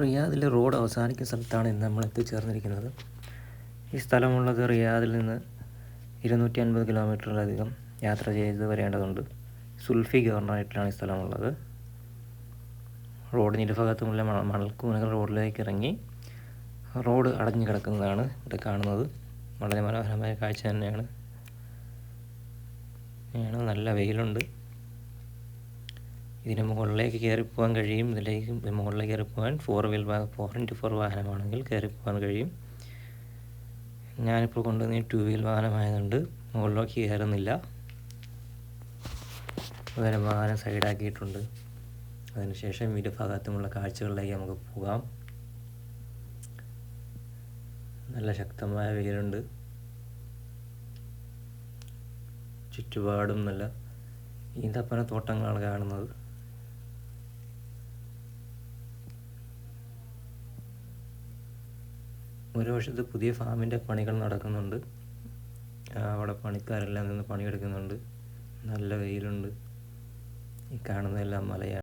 റിയാദിലെ റോഡ് അവസാനിക്കുന്ന സ്ഥലത്താണ് ഇന്ന് നമ്മൾ എത്തിച്ചേർന്നിരിക്കുന്നത്. ഈ സ്ഥലമുള്ളത് റിയാദിൽ നിന്ന് ഇരുന്നൂറ്റി അൻപത് കിലോമീറ്ററിലധികം യാത്ര ചെയ്ത് വരേണ്ടതുണ്ട്. സുൽഫി ഗവർണറേറ്റിലാണ് ഈ സ്ഥലമുള്ളത്. റോഡിന് ഇരുഭാഗത്തുമുള്ള മണ മണൽക്കൂനകൾ റോഡിലേക്ക് ഇറങ്ങി റോഡ് അടഞ്ഞു കിടക്കുന്നതാണ് ഇവിടെ കാണുന്നത്. വളരെ മനോഹരമായ കാഴ്ച തന്നെയാണ്. നല്ല വെയിലുണ്ട്. ഇതിന് മുകളിലേക്ക് കയറി പോകാൻ കഴിയും. ഇതിലേക്ക് മുകളിലേക്ക് കയറി പോകാൻ four wheel four into four വാഹനമാണെങ്കിൽ കയറി പോകാൻ കഴിയും. ഞാനിപ്പോൾ കൊണ്ടുവന്ന ടു വീൽ വാഹനമായതുകൊണ്ട് മുകളിലേക്ക് കയറുന്നില്ല. അതുപോലെ വാഹനം സൈഡാക്കിയിട്ടുണ്ട് അതിനുശേഷം ഇരുഭാഗത്തുമുള്ള കാഴ്ചകളിലേക്ക് നമുക്ക് പോകാം. നല്ല ശക്തമായ വെയിലുണ്ട്. ചുറ്റുപാടും നല്ല ഈന്തപ്പന തോട്ടങ്ങളാണ് കാണുന്നത്. ഒരു വശത്ത് പുതിയ ഫാമിന്റെ പണികൾ നടക്കുന്നുണ്ട്. അവിടെ പണിക്കാരെല്ലാം നിന്ന് പണിയെടുക്കുന്നുണ്ട്. നല്ല വെയിലുണ്ട്. ഈ കാണുന്നതെല്ലാം മലയാണ്